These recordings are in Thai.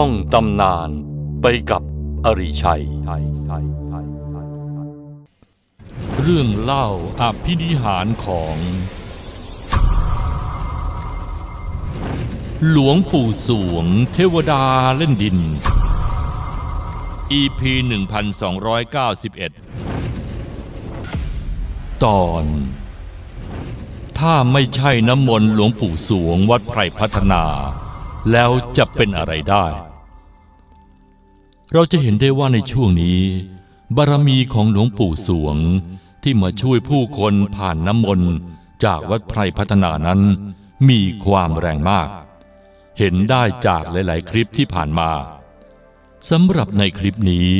ท่องตำนานไปกับอริชัย เรื่องเล่าอภินิหารของ หลวงปู่สวงเทวดาเล่นดิน EP 1291 ตอน ถ้าไม่ใช่น้ำมนต์หลวงปู่สวงวัดไพรพัฒนา แล้วจะเป็นอะไรได้ เราจะเห็นได้ว่าในช่วงนี้ บารมีของหลวงปู่สวงที่มาช่วยผู้คนผ่านน้ำมนต์จากวัดไพรพัฒนานั้น มีความแรงมาก เห็นได้จากหลาย ๆ คลิปที่ผ่านมาสำหรับในคลิปนี้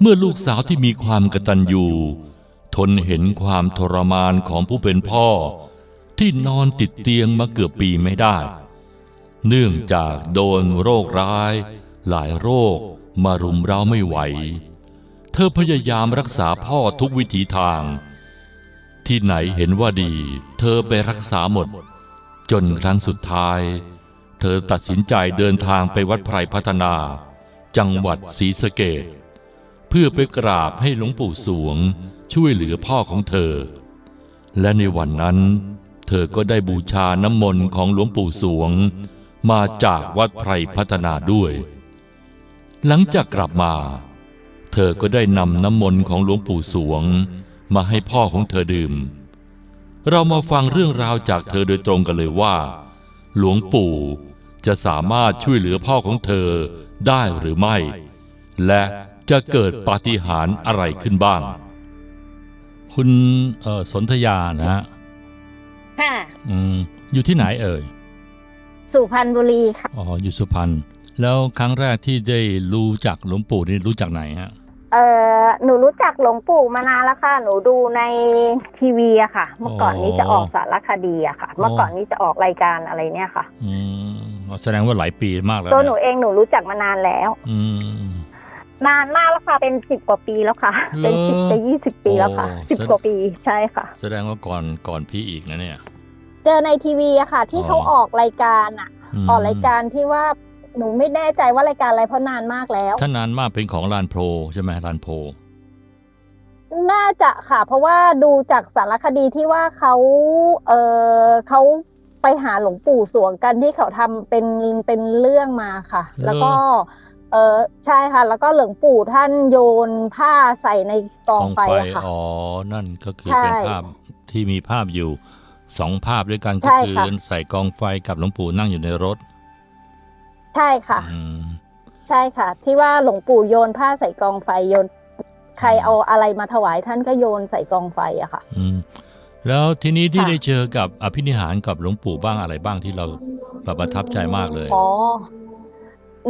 เมื่อลูกสาวที่มีความกตัญญูทนเห็นความทรมานของผู้เป็นพ่อ ที่นอนติดเตียงมาเกือบปีไม่ได้ เนื่องจากโดนโรคร้าย หลายโรค มารุมเร้าไม่ไหว เธอพยายามรักษาพ่อทุกวิถีทาง ที่ไหนเห็นว่าดี เธอไปรักษาหมด จนครั้งสุดท้าย เธอตัดสินใจเดินทางไปวัดไพรพัฒนา จังหวัดศรีสะเกดเพื่อไปกราบให้หลวงปู่สวงช่วยเหลือพ่อของเธอ และในวันนั้น เธอก็ได้บูชาน้ำมนต์ของหลวงปู่สวง มาจากวัดไพรพัฒนาด้วย หลังจากกลับมา เธอก็ได้นำน้ำมนต์ของหลวงปู่สวง มาให้พ่อของเธอดื่ม เรามาฟังเรื่องราวจากเธอโดยตรงกันเลยว่า หลวงปู่จะสามารถช่วยเหลือพ่อของเธอได้หรือไม่ และจะเกิดปาฏิหาริย์อะไรขึ้นบ้าง คุณเอ่อสนธยานะฮะค่ะอืมอยู่ที่ไหนเอ่ย สุพรรณบุรีค่ะ อ๋อ อยู่สุพรรณ แล้วครั้งแรกที่ได้รู้จักหลวงปู่นี่รู้จักไหนฮะเออหนูรู้จักหลวงปู่มานานแล้วค่ะ หนูดูในทีวีอะค่ะ เมื่อก่อนนี้จะออกสารคดีอะค่ะ เมื่อก่อนนี้จะออกรายการอะไรเนี่ยค่ะ อืมอ๋อแสดงว่าหลายปีมากแล้วตัวหนูเยเองหนูรู้จักมานานแล้ว อืมนานมากแล้วค่ะเป็นสิบกว่าปีแล้วค่ะเหรอเป็นสิบจะยี่สิบปีแล้วค่ะโอ้สิบกว่าปีใช่ค่ะ แสดงว่าก่อนก่อนพี่อีกนะเนี่ย เจอในทีวีอะค่ะ ที่อ๋อเขาออกรายการอะมออกรายการที่ว่า หนูไม่แน่ใจว่ารายการอะไรเพราะนานมากแล้ว ถ้านานมากเป็นของลานโพลใช่ไหมลานโพลน่าจะค่ะ เพราะว่าดูจากสารคดีที่ว่าเขาเออเขาไปหาหลวงปู่สวงกันที่เขาทำเป็นเป็นเรื่องมาค่ะ แล้วก็ เออใช่ค่ะ แล้วก็หลวงปู่ท่านโยนผ้าใส่ในกองไฟอะค่ะ อ๋อ นั่นก็คือใช่เป็นภาพที่มีภาพอยู่สองภาพด้วยกันก็ใช่คือค่ะ ใส่กองไฟกับหลวงปู่นั่งอยู่ในรถ ใช่ค่ะอืมใช่ค่ะ ที่ว่าหลวงปู่โยนผ้าใส่กองไฟโยน ใครเอาอะไรมาถวายท่านก็โยนใส่กองไฟอะค่ะ อืมแล้วทีนี้ที่ค่ะได้เจอกับอภินิหารกับหลวงปู่บ้างอะไรบ้างที่เราแบบประทับใจมากเลยอ๋อ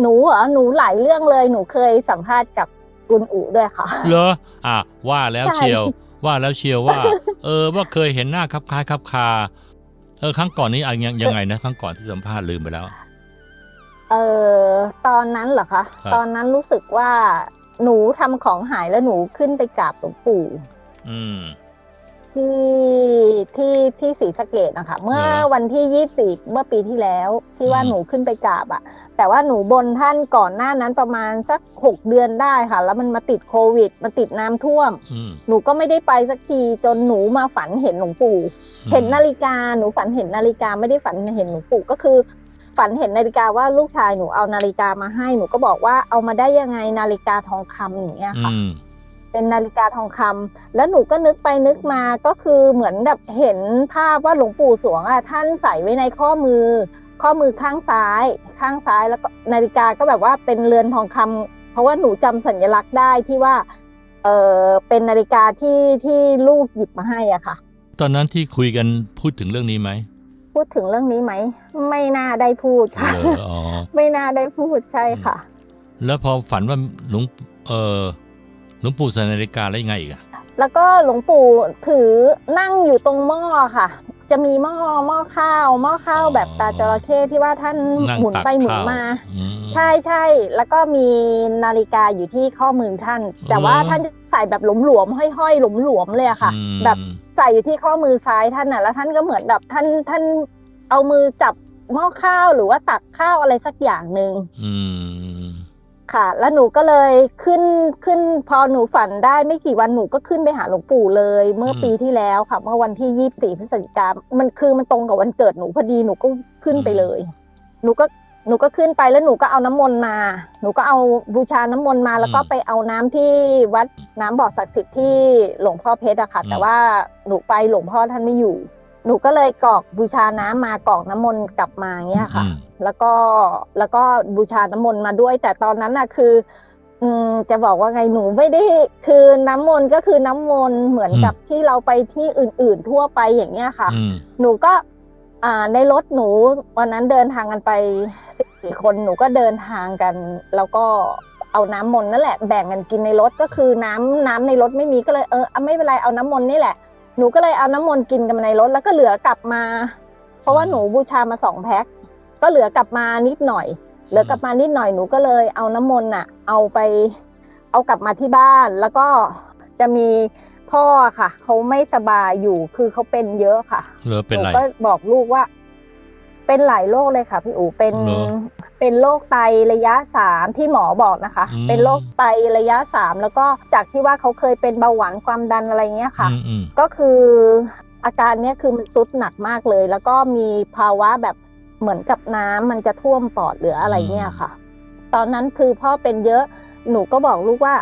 หนูเหรอหนูหลายเรื่องเลยหนูเคยสัมภาษณ์กับกุนอูด้วยค่ะเหรออะว่าแล้วใช่เชียวว่าแล้วเชียวว่า เออ ว่าเคยเห็นหน้าคับคล้ายคับคาเออครั้งก่อนนี้อะยังยังไงนะครั้งก่อนที่สัมภาษณ์ลืมไปแล้ว เออตอนนั้นเหรอคะ ครับ ตอนนั้นรู้สึกว่าหนูทำของหายแล้วหนูขึ้นไปกราบหลวงปู่ อืม ที่ที่ที่ศรีสะเกดนะคะเมื่อเหรอ วันที่ยี่สิบเมื่อปีที่แล้วที่ว่าอืมหนูขึ้นไปกราบอะแต่ว่าหนูบนท่านก่อนหน้านั้นประมาณสักหกเดือนได้ค่ะ แล้วมันมาติดโควิดมาติดน้ำท่วม อืมหนูก็ไม่ได้ไปสักทีจนหนูมาฝันเห็นหลวงปู่ เห็นนาฬิกาหนูฝันเห็นนาฬิกาไม่ได้ฝันเห็นหลวงปู่ก็คือ ฝันเห็นนาฬิกาว่าลูกชายหนูเอานาฬิกามาให้หนูก็บอกว่าเอามาได้ยังไงนาฬิกาทองคำอย่างเงี้ยค่ะอืมเป็นนาฬิกาทองคำแล้วหนูก็นึกไปนึกมาก็คือเหมือนแบบเห็นภาพว่าหลวงปู่สวงอะท่านใส่ไว้ในข้อมือ ข้อมือข้างซ้าย ข้างซ้ายแล้วก็นาฬิกาก็แบบว่าเป็นเรือนทองคำเพราะว่าหนูจำสัญลักษณ์ได้ที่ว่าเออเป็นนาฬิกาที่ที่ลูกหยิบมาให้อะค่ะ ตอนนั้นที่คุยกันพูดถึงเรื่องนี้ไหม พูดถึงเรื่องนี้ไหม ไม่น่าได้พูดค่ะเหรออ๋อไม่น่าได้พูดใช่ค่ะ แล้วพอฝันว่าหลวงเออหลวงปู่ใส่นาฬิกาแล้วยังไงอีกอะแล้วก็หลวงปู่ถือนั่งอยู่ตรงหม้อค่ะ จะมีหม้อหม้อข้าวหม้อข้าวแบบตาจระเข้ที่ว่าท่านนั่งหมุนตักไปหมุนข้าวมาอืม ใช่ใช่แล้วก็มีนาฬิกาอยู่ที่ข้อมือท่าน แต่ว่าเหรอท่านจะใส่แบบหลวมๆห้อยๆหลวมๆเลยอะค่ะอืมแบบใส่อยู่ที่ข้อมือซ้ายท่านน่ะแล้วท่านก็เหมือนแบบท่านท่านเอามือจับหม้อข้าวหรือว่าตักข้าวอะไรสักอย่างหนึ่งอืมค่ะ แล้วหนูก็เลยขึ้นขึ้นพอหนูฝันได้ไม่กี่วันหนูก็ขึ้นไปหาหลวงปู่เลย เมื่อปีที่แล้วค่ะ เมื่อวันที่ยี่สี่พฤศจิกามันคือมันตรงกับวันเกิดหนูพอดีหนูก็ขึ้นไปเลย หนูก็ หนูก็ขึ้นไปแล้วหนูก็เอาน้ำมนต์มา หนูก็เอาบูชาน้ำมนต์มา แล้วก็ไปเอาน้ำที่วัดน้ำบ่อศักดิ์สิทธิ์ที่หลวงพ่อเพชรอะค่ะแต่ว่าหนูไปหลวงพ่อท่านไม่อยู่ หนูก็เลยกรอกบูชาน้ำมากรอกน้ำมนต์กลับมาอย่างเงี้ยค่ะ อืม แล้วก็แล้วก็บูชาน้ำมนต์มาด้วย แต่ตอนนั้นน่ะคือ อืมจะบอกว่าไงหนูไม่ได้คือน้ำมนต์ก็คือน้ำมนต์เหมือนกับที่เราไปที่อื่น ๆ ทั่วไปอย่างเงี้ยค่ะ อืม หนูก็ อ่าในรถหนูวันนั้นเดินทางกันไปสี่คนหนูก็เดินทางกัน แล้วก็เอาน้ำมนต์นั่นแหละแบ่งกันกินในรถก็คือน้ำน้ำในรถไม่มีก็เลยเออเอาไม่เป็นไรเอาน้ำมนต์นี่แหละหนูก็เลยเอาน้ำมนต์กินกันมาในรถแล้วก็เหลือกลับมา เพราะว่าหนูบูชามาสองแพ็คก็เหลือกลับมานิดหน่อย เหลือกลับมานิดหน่อยหนูก็เลยเอาน้ำมนต์น่ะ เอาไป เอากลับมาที่บ้านแล้วก็จะมี พ่อค่ะเขาไม่สบายอยู่คือเขาเป็นเยอะค่ะเหลือเป็นหนูไร ก็บอกลูกว่า เป็นหลายโรคเลยค่ะ พี่อูเป็นเหรอเป็นโรคไตระยะสามที่หมอบอกนะคะ อืม เป็นโรคไตระยะสามแล้วก็จากที่ว่าเขาเคยเป็นเบาหวานความดันอะไรเงี้ยค่ะ อืมอืมก็คืออาการเนี้ยคือมันซุดหนักมากเลย แล้วก็มีภาวะแบบเหมือนกับน้ำมันจะท่วมปอดหรืออะไรเนี่ยค่ะ ตอนนั้นคือพ่อเป็นเยอะหนูก็บอกลูกว่า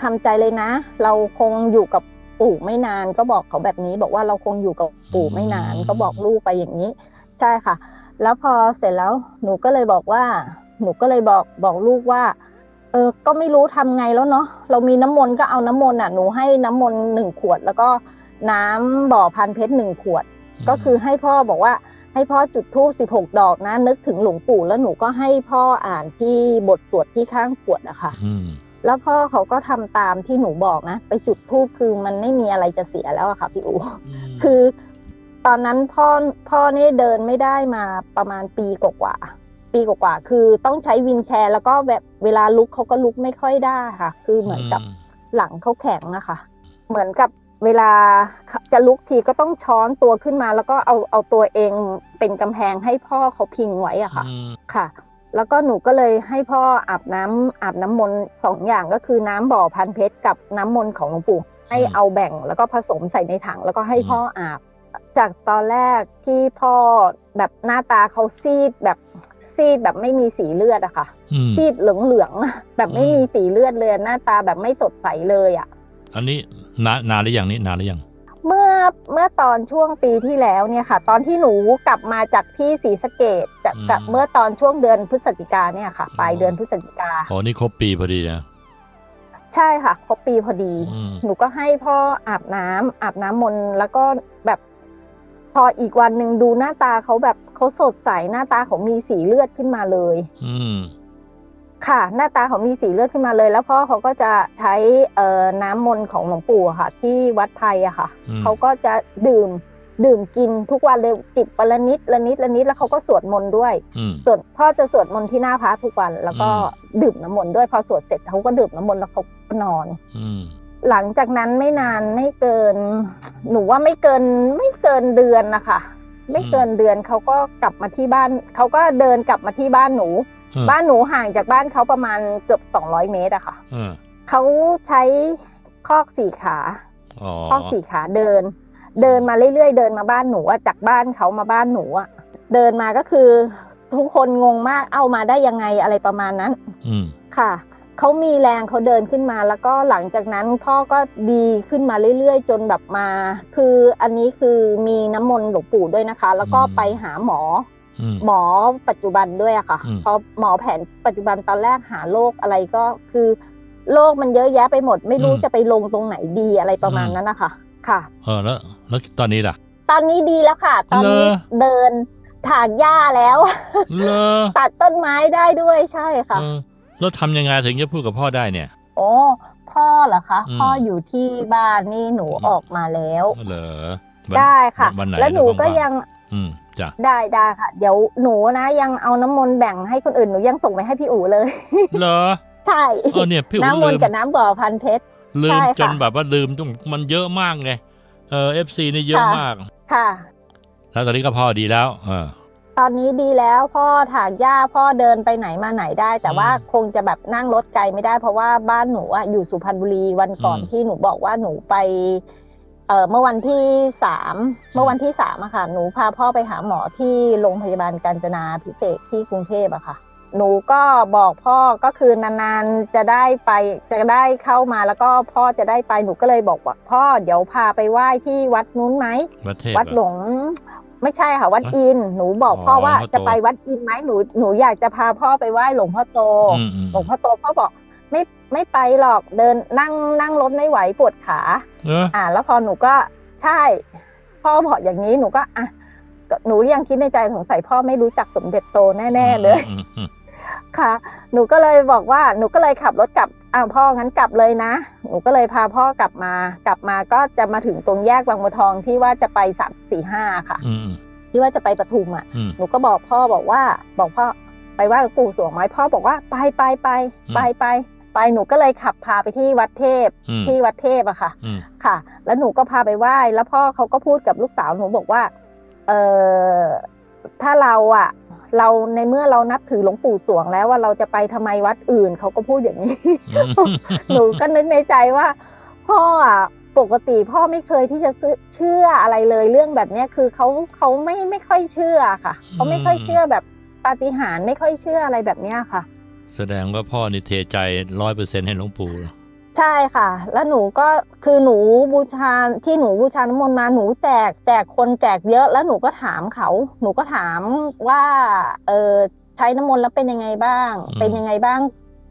ทำใจเลยนะ เราคงอยู่กับ ปู่ไม่นานก็บอกเขาแบบนี้ บอกว่าเราคงอยู่กับปู่ไม่นาน ก็บอกลูกไปอย่างนี้ ใช่ค่ะ แล้วพอเสร็จแล้วหนูก็เลยบอกว่า หนูก็เลยบอกบอกลูกว่า เออก็ไม่รู้ทำไงแล้วเนาะเรามีน้ำมนต์ก็เอาน้ำมนต์อะหนูให้น้ำมนต์หนึ่งขวด แล้วก็น้ำบ่อพันเพชรหนึ่งขวด ก็คือให้พ่อบอกว่าให้พ่อจุดธูปสิบหกดอกนะนึกถึงหลวงปู่แล้วหนูก็ให้พ่ออ่านที่บทสวดที่ข้างขวดอะค่ะอืม แล้วพ่อเขาก็ทำตามที่หนูบอกนะ ไปจุดธูปคือมันไม่มีอะไรจะเสียแล้วอะค่ะพี่อูมคือตอนนั้นพ่อพ่อนี่เดินไม่ได้มาประมาณปีกว่าๆปีกว่าๆคือต้องใช้วินแชร์ แล้วก็แบบเวลาลุกเขาก็ลุกไม่ค่อยได้ค่ะ คือเหมือนกับหลังเขาแข็งนะคะ เหมือนกับเวลาจะลุกทีก็ต้องช้อนตัวขึ้นมา แล้วก็เอาเอาตัวเองเป็นกำแพงให้พ่อเขาพิงไว้อะค่ะอืมค่ะ แล้วก็หนูก็เลยให้พ่ออาบน้ำอาบน้ำมนต์สองอย่างก็คือน้ำบ่อพันเพชรกับน้ำมนต์ของหลวงปู่ให้เอาแบ่งแล้วก็ผสมใส่ในถังแล้วก็ให้พ่ออาบ จากตอนแรกที่พ่อแบบหน้าตาเขาซีดแบบซีดแบบไม่มีสีเลือดอะค่ะอืมซีดเหลืองๆแบบไม่มีสีเลือดเลยหน้าตาแบบไม่สดใสเลยอะอันนี้นานนานหรือยังนี่นานหรือยัง เมื่อเมื่อตอนช่วงปีที่แล้วเนี่ยค่ะ ตอนที่หนูกลับมาจากที่ศรีสะเกดจากกับเมื่อตอนช่วงเดือนพฤศจิกาเนี่ยค่ะ ปลายเดือนพฤศจิกาอ๋อนี่ครบปีพอดีนะใช่ค่ะครบปีพอดีอืมหนูก็ให้พ่ออาบน้ำอาบน้ำมนต์แล้วก็แบบพออีกวันหนึ่งดูหน้าตาเขาแบบเขาสดใสหน้าตาเขามีสีเลือดขึ้นมาเลย อืม ค่ะ หน้าตาเขามีสีเลือดขึ้นมาเลย แล้วพ่อเขาก็จะใช้เอ่อน้ำมนต์ของหลวงปู่อะค่ะ ที่วัดไทยอะค่ะอืมเขาก็จะดื่มดื่มกินทุกวันเลยจิบวันละนิดละนิดละนิดแล้วเขาก็สวดมนต์ด้วยอืมส่วนพ่อจะสวดมนต์ที่หน้าพระทุกวัน แล้วก็อืดื่มน้ำมนต์ด้วยพอสวดเสร็จเขาก็ดื่มน้ำมนต์แล้วเขาก็นอนอืมหลังจากนั้นไม่นานไม่เกิน หนูว่าไม่เกินไม่เกินเดือนนะคะไม่เกินเดือนเขาก็กลับมาที่บ้านเขาก็เดินกลับมาที่บ้านหนูอืม บ้านหนูห่างจากบ้านเขาประมาณเกือบ200เมตรอะค่ะเออเขาใช้คอกสี่ขาอ๋อคอกสี่ขาเดิน เดินมาเรื่อยๆเดินมาบ้านหนูอะจากบ้านเขามาบ้านหนูอะเดินมาก็คือ ทุกคนงงมากเอามาได้ยังไงอะไรประมาณนั้นอืมค่ะเขามีแรงเขาเดินขึ้นมา แล้วก็หลังจากนั้นพ่อก็ดีขึ้นมาเรื่อยๆ จนแบบมา คืออันนี้คือมีน้ำมนต์หลวงปู่ด้วยนะคะ แล้วก็ไปหาหมออืม หมอปัจจุบันด้วยอะค่ะอืมเพราะหมอแผนปัจจุบันตอนแรกหาโรคอะไรก็คือโรคมันเยอะแยะไปหมด ไม่รู้จะไปลงตรงไหนดีอะไรประมาณนั้นนะคะค่ะ เออแล้วแล้วตอนนี้ล่ะ ตอนนี้ดีแล้วค่ะ ตอนนี้เหรอเดินถากหญ้าแล้วเลอตัดต้นไม้ได้ด้วยใช่ค่ะเออแล้วทำยังไงถึงจะพูดกับพ่อได้เนี่ยโอ้พ่อเหรอคะอืมพ่ออยู่ที่บ้านนี่หนูอืมออกมาแล้วเหรอวันได้ค่ะวันไหนแล้วหนูก็ว่างๆยังอืมจ้ะ ได้ได้ค่ะ เดี๋ยวหนูนะยังเอาน้ำมนต์แบ่งให้คนอื่นหนูยังส่งไปให้พี่อู๋เลย เหรอ ใช่เออเนี่ยพี่อู๋น้ำมนลืต์มกับน้ำบ่อพันเพชรลืใช่มค่ะจนแบบว่าลืมต้องมันเยอะมากไงเออเอฟซีนี่เยอะค่ะมาก ค่ะ แล้วตอนนี้ก็พ่อดีแล้ว เออ ตอนนี้ดีแล้วพ่อถากหญ้าพ่อเดินไปไหนมาไหนได้ แต่ว่าคงจะแบบนั่งรถไกลไม่ได้ เพราะว่าบ้านหนูอะอยู่สุพรรณบุรีวันก่อนที่หนูบอกว่าหนูไป เอ่อเมื่อวันที่สามเมื่อวันที่สามอะค่ะ หนูพาพ่อไปหาหมอที่โรงพยาบาลกาญจนาพิเศษกที่กรุงเทพอะค่ะ หนูก็บอกพ่อก็คือนานๆจะได้ไปจะได้เข้ามาแล้วก็พ่อจะได้ไปหนูก็เลยบอกว่าพ่อเดี๋ยวพาไปไหว้ที่วัดนู้นไหมวัดเทพวัดเรอหลวงไม่ใช่ค่ะวัดวัดอิน หนูบอกพ่ออ๋อว่าหลวงพ่อโตจะไปวัดอินไหมหนูหนูอยากจะพาพ่อไปไหว้หลวงพ่อโตอืมอืมหลวงพ่อโตพ่อบอก ไม่ไม่ไปหรอกเดินนั่งนั่งรถไม่ไหวปวดขาเอออ่า แล้วพอหนูก็ใช่ พ่อบอกอย่างนี้หนูก็อะก็หนูยังคิดในใจสงสัยพ่อไม่รู้จักสมเด็จโตแน่ๆเลย อืมอืมค่ะ หนูก็เลยบอกว่าหนูก็เลยขับรถกลับอ้าวพ่องั้นกลับเลยนะ หนูก็เลยพาพ่อกลับมากลับมาก็จะมาถึงตรงแยกบางบัวทองที่ว่าจะไปสามสี่ห้าค่ะ อืมที่ว่าจะไปปทุมอะ อืม หนูก็บอกพ่อบอกว่า บอกพ่อไปไหว่าหลวงปู่สวงไหมพ่อบอกว่าไปไปไปอืม ไปไป ไปหนูก็เลยขับพาไปที่วัดเทพอืมที่วัดเทพอะค่ะอืมค่ะ แล้วหนูก็พาไปไหว้แล้วพ่อเขาก็พูดกับลูกสาวหนูบอกว่า เออถ้าเราอะเราในเมื่อเรานับถือหลวงปู่สวงแล้วว่าเราจะไปทำไมวัดอื่นเขาก็พูดอย่างนี้อืมหนูก็นึกในใจว่า พ่ออะปกติพ่อไม่เคยที่จะซื้อเชื่ออะไรเลยเรื่องแบบเนี้ยคือเขาเขาไม่ไม่ค่อยเชื่อค่ะเขาไม่ค่อยเชื่อแบบปาฏิหาริย์ไม่ค่อยเชื่ออะไรแบบเนี้ยค่ะ แสดงว่าพ่อนี่เทใจร้อยเปอร์เซ็นต์ให้หลวงปู่ใช่ค่ะ แล้วหนูก็คือหนูบูชาที่หนูบูชาน้ำมนต์มาหนูแจกแจกคนแจกเยอะ แล้วหนูก็ถามเขา หนูก็ถามว่าเออใช้น้ำมนต์แล้วเป็นยังไงบ้างอืมเป็นยังไงบ้าง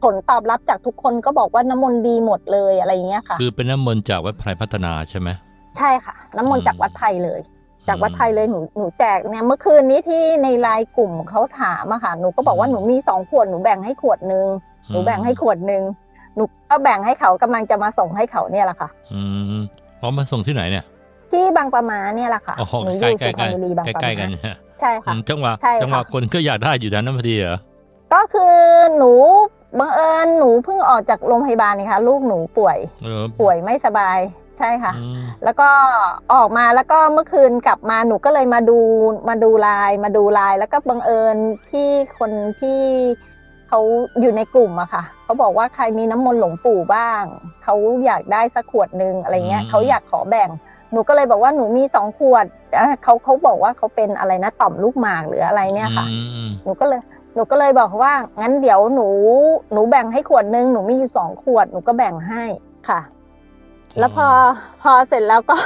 ผลตอบรับจากทุกคนก็บอกว่าน้ำมนต์ดีหมดเลยอะไรอย่างเงี้ยค่ะ คือเป็นน้ำมนต์จากวัดไพรพัฒนาใช่ไหมใช่ค่ะ น้ำมนต์อืมจากวัดไทยเลย จากวัดไทยเลยหนูหนูแจกเนี่ยเมื่อคืนนี้ที่ในไลน์กลุ่มเขาถามอะค่ะหนูก็บอกว่าหนูมีสองขวดหนูแบ่งให้ขวดหนึ่งหนูแบ่งให้ขวดหนึ่งหนูก็แบ่งให้เขากำลังจะมาส่งให้เขาเนี่ยแหละค่ะ อืมเอามาส่งที่ไหนเนี่ย ที่บางประมาเนี่ยแหละค่ะอ๋อหนูอใกล้ยู่ใกล้สุพใกรล้รณบุรีบางประใกล้ๆกัมานเนี่ยใช่ค่ะอืมจังหวะใช่ค่ะจังหวะคนก็อยากได้อยู่นั้นพอดีเหรอก็คือหนูบังเอิญหนูเพิ่งออกจากโรงพยาบาลนี่ค่ะลูกหนูป่วยเออป่วยไม่สบาย ใช่ค่ะอืมแล้วก็ออกมาแล้วก็เมื่อคืนกลับมาหนูก็เลยมาดูมาดูไลน์มาดูไลน์แล้วก็บังเอิญพี่คนที่เขาอยู่ในกลุ่มอะค่ะเขาบอกว่าใครมีน้ำมนต์หลวงปู่บ้างเขาอยากได้สักขวดหนึ่งอะไรเงี้ยเขาอยากขอแบ่ง หนูก็เลยบอกว่าหนูมีสองขวดอะเขาเขาบอกว่าเขาเป็นอะไรนะต่อมลูกหมากหรืออะไรเนี่ยค่ะอืมหนูก็เลยหนูก็เลยบอกเขาว่างั้นเดี๋ยวหนูหนูแบ่งให้ขวดหนึ่งหนูมีอยู่สองขวดหนูก็แบ่งให้ค่ะ แล้วพอพอเสร็จแล้วก็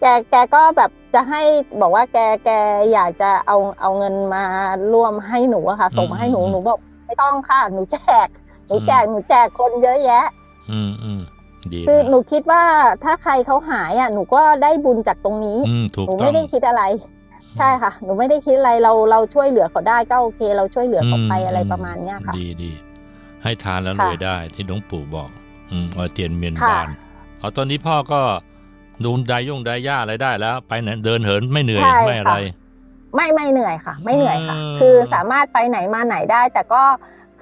แกแกก็แบบจะให้บอกว่าแกแกอยากจะเอาเอาเงินมาร่วมให้หนูอะค่ะส่งมาให้หนูหนูบอกไม่ต้องค่ะหนูแจกหนูแจกหนูแจกคนเยอะแยะ อืมอืมดีคือนะหนูคิดว่าถ้าใครเขาหายอะหนูก็ได้บุญจากตรงนี้อืมถูกหนูต้อไม่งได้คิดอะไร ใช่ค่ะ หนูไม่ได้คิดอะไรเราเราช่วยเหลือเขาได้ก็โอเค เราช่วยเหลือเขาไปอะไรประมาณเนี้ยค่ะ ดีดีให้ทานแล้วรค่ะวยได้ที่หลวงปู่บอก อืมเอาเตียนเมียนค่ะบาน เอาตอนนี้พ่อก็ดูไดย่งไดย่าอะไรได้แล้ว ไปไหนเดินเหินไม่เหนื่อยใช่ไม่อะไรค่ะไม่ไม่เหนื่อยค่ะ ไม่เหนื่อยค่ะอืมคือสามารถไปไหนมาไหนได้ แต่ก็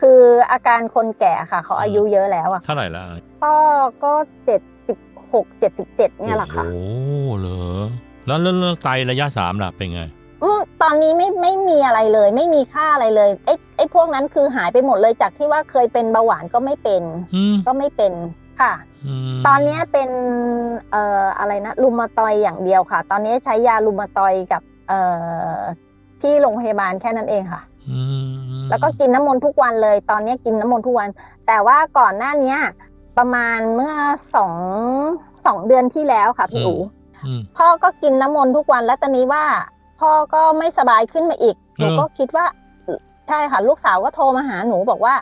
คืออาการคนแก่ค่ะ เขาอายุเยอะแล้วอะเท่าไหร่ละก็ก็เจ็ดสิบหกเจ็ดสิบเจ็ดเนี่ยแหละค่ะโอ้โหเหรอแล้วแล้วแล้วไตระยะสามล่ะเป็นไงอืมตอนนี้ไม่ไม่มีอะไรเลย ไม่มีค่าอะไรเลยไอ้ไอ้พวกนั้นคือหายไปหมดเลยจากที่ว่าเคยเป็นเบาหวานก็ไม่เป็นอืมก็ไม่เป็น ค่ะมตอนเนี้ยเป็นเอ่ออะไรนะลูมาตอยอย่างเดียวค่ะ ตอนนี้ใช้ยาลูมาตอยกับเอ่อที่โรงพยาบาลแค่นั้นเองค่ะอืมแล้วก็กินน้ำมนต์ทุกวันเลย ตอนนี้กินน้ำมนต์ทุกวัน แต่ว่าก่อนหน้าเนี้ยประมาณเมื่อสองสองเดือนที่แล้วค่ะพี่อู๋อืมพ่อก็กินน้ำมนต์ทุกวันแล้วตอนนี้ว่า พ่อก็ไม่สบายขึ้นมาอีกหนูเออก็คิดว่า ใช่ค่ะ ลูกสาวก็โทรมาหาหนูบอกว่า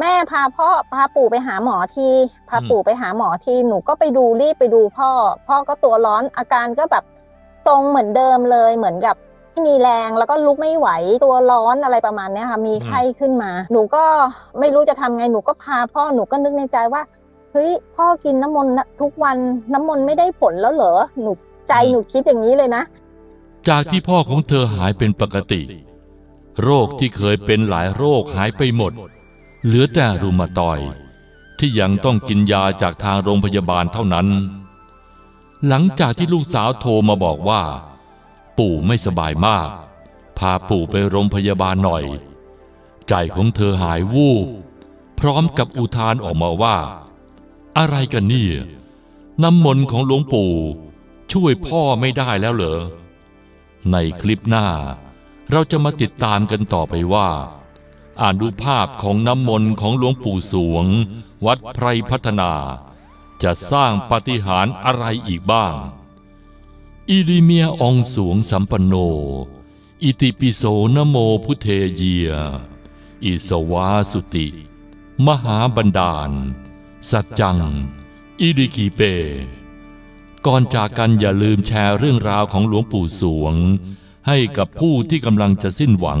แม่พาพ่อพาปู่ไปหาหมอที่พาปู่ไปหาหมอที่หนูก็ไปดูรีบไปดูพ่อ พ่อก็ตัวร้อนอาการก็แบบทรงเหมือนเดิมเลยเหมือนกับไม่มีแรงแล้วก็ลุกไม่ไหวตัวร้อนอะไรประมาณนี้ค่ะ มีไข้ขึ้นมา หนูก็ไม่รู้จะทำไงหนูก็พาพ่อหนูก็นึกในใจว่าเฮ้ยพ่อกินน้ำมนต์ทุกวันน้ำมนต์ไม่ได้ผลแล้วเหรอหนูใจหนูคิดอย่างนี้เลยนะ จากที่พ่อของเธอหายเป็นปกติ โรคที่เคยเป็นหลายโรคหายไปหมด เหลือแต่รุมาตอย ที่ยังต้องกินยาจากทางโรงพยาบาลเท่านั้น หลังจากที่ลูกสาวโทรมาบอกว่า ปู่ไม่สบายมากพพาปู่ไปโรงพยาบาลหน่อย ใจของเธอหายวูบพร้อมกับอุทานออกมาว่า อะไรกันเนี่ยน้ำมนต์ของหลวงปู่ช่วยพ่อไม่ได้แล้วเหรอ ในคลิปหน้าเราจะมาติดตามกันต่อไปว่า อ่านดูภาพของน้ำมนต์ของหลวงปู่สวง วัดไพรพัฒนา จะสร้างปฏิหารอะไรอีกบ้าง อิริเมียอองสวงสัมปันโน อิติปิโสนโมพุเทเยีย อิสวาสุติ มหาบันดาล สัจจัง อิริคีเป ก่อนจากกันอย่าลืมแชร์เรื่องราวของหลวงปู่สวง ให้กับผู้ที่กำลังจะสิ้นหวัง